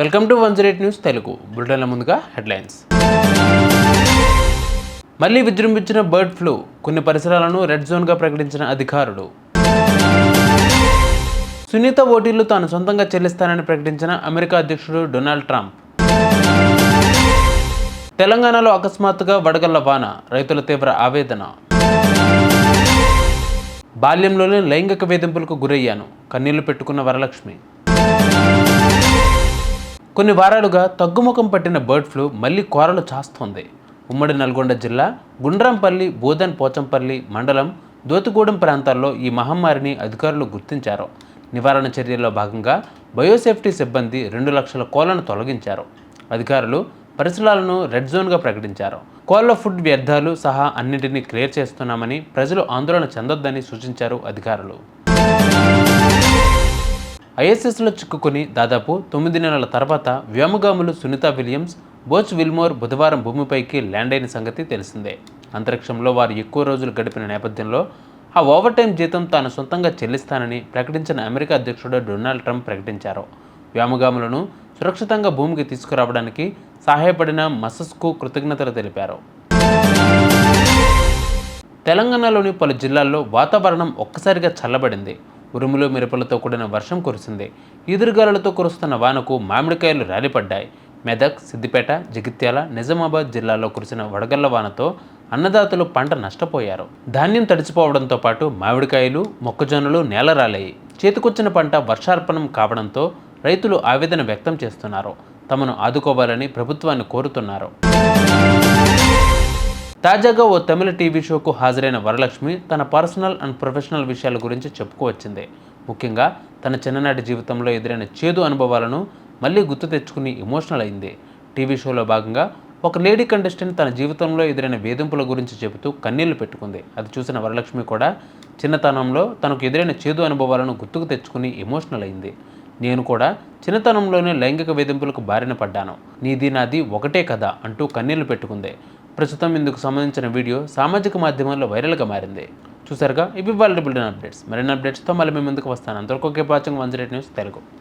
Welcome to one zero eight news Telugu. బులెటిన్ల ముందుగా headlines. మళ్ళీ విజృంభించిన bird flu కొన్ని పరిసరాలను రెడ్ జోన్గా ప్రకటించిన అధికారులు. సునీత ఓటీలు తాను సొంతంగా చెల్లిస్తానని ప్రకటించిన అమెరికా అధ్యక్షుడు డొనాల్డ్ ట్రంప్. తెలంగాణలో అకస్మాత్తుగా వడగళ్ళ వాన రైతుల తీవ్ర ఆవేదన. బాల్యంలోనే లైంగిక వేధింపులకు గురయ్యాను కన్నీళ్ళు పెట్టుకున్న వరలక్ష్మి. కొన్ని వారాలుగా తగ్గుముఖం పట్టిన బర్డ్ ఫ్లూ మళ్ళీ కోరలు చాస్తోంది. ఉమ్మడి నల్గొండ జిల్లా గుండ్రాంపల్లి బోధన్ పోచంపల్లి మండలం దోతుగూడెం ప్రాంతాల్లో ఈ మహమ్మారిని అధికారులు గుర్తించారు. నివారణ చర్యల్లో భాగంగా బయోసేఫ్టీ సిబ్బంది రెండు లక్షల కోళ్ళను తొలగించారు. అధికారులు పరిసరాలను రెడ్ జోన్గా ప్రకటించారు. కోళ్ళ ఫుడ్ వ్యర్థాలు సహా అన్నింటినీ క్లియర్ చేస్తున్నామని ప్రజలు ఆందోళన చెందొద్దని సూచించారు అధికారులు. ఐఎస్ఎస్లో చిక్కుకుని దాదాపు తొమ్మిది నెలల తర్వాత వ్యోమగాములు సునీత విలియమ్స్ బోచ్ విల్మోర్ బుధవారం భూమిపైకి ల్యాండ్ అయిన సంగతి తెలిసిందే. అంతరిక్షంలో వారు ఎక్కువ రోజులు గడిపిన నేపథ్యంలో ఆ ఓవర్ టైం జీతం తాను సొంతంగా చెల్లిస్తానని ప్రకటించిన అమెరికా అధ్యక్షుడు డొనాల్డ్ ట్రంప్ ప్రకటించారు. వ్యోమగాములను సురక్షితంగా భూమికి తీసుకురావడానికి సహాయపడిన మసస్కు కృతజ్ఞతలు తెలిపారు. తెలంగాణలోని పలు జిల్లాల్లో వాతావరణం ఒక్కసారిగా చల్లబడింది. ఉరుములు మిరపలతో కూడిన వర్షం కురిసింది. ఈదురుగాలులతో కురుస్తున్న వానకు మామిడికాయలు రాలిపడ్డాయి. మెదక్ సిద్దిపేట జగిత్యాల నిజామాబాద్ జిల్లాలో కురిసిన వడగళ్ళ వానతో అన్నదాతలు పంట నష్టపోయారు. ధాన్యం తడిచిపోవడంతో పాటు మామిడికాయలు మొక్కజొన్నలు నేలరాలాయి చేతికొచ్చిన పంట వర్షార్పణం కావడంతో రైతులు ఆవేదన వ్యక్తం చేస్తున్నారు. తమను ఆదుకోవాలని ప్రభుత్వాన్ని కోరుతున్నారు. తాజాగా ఓ తమిళ టీవీ షోకు హాజరైన వరలక్ష్మి తన పర్సనల్ అండ్ ప్రొఫెషనల్ విషయాల గురించి చెప్పుకువచ్చింది. ముఖ్యంగా తన చిన్ననాటి జీవితంలో ఎదురైన చేదు అనుభవాలను మళ్ళీ గుర్తు తెచ్చుకుని ఎమోషనల్ అయింది. టీవీ షోలో భాగంగా ఒక లేడీ కంటెస్టెంట్ తన జీవితంలో ఎదురైన వేధింపుల గురించి చెబుతూ కన్నీళ్ళు పెట్టుకుంది. అది చూసిన వరలక్ష్మి కూడా చిన్నతనంలో తనకు ఎదురైన చేదు అనుభవాలను గుర్తుకు తెచ్చుకుని ఎమోషనల్ అయింది. నేను కూడా చిన్నతనంలోనే లైంగిక వేధింపులకు బారిన పడ్డాను. నీది నాది ఒకటే కదా అంటూ కన్నీళ్ళు పెట్టుకుంది. ప్రస్తుతం ఇందుకు సంబంధించిన వీడియో సామాజిక మాధ్యమాల్లో వైరల్గా మారింది. చూసారుగా ఇవి వాళ్ళ బిల్డన్ అప్డేట్స్. మరిన్ని అప్డేట్స్తో మళ్ళీ మీ ముందుకు వస్తాను. అంతవరకు okay watching one zero news Telugu.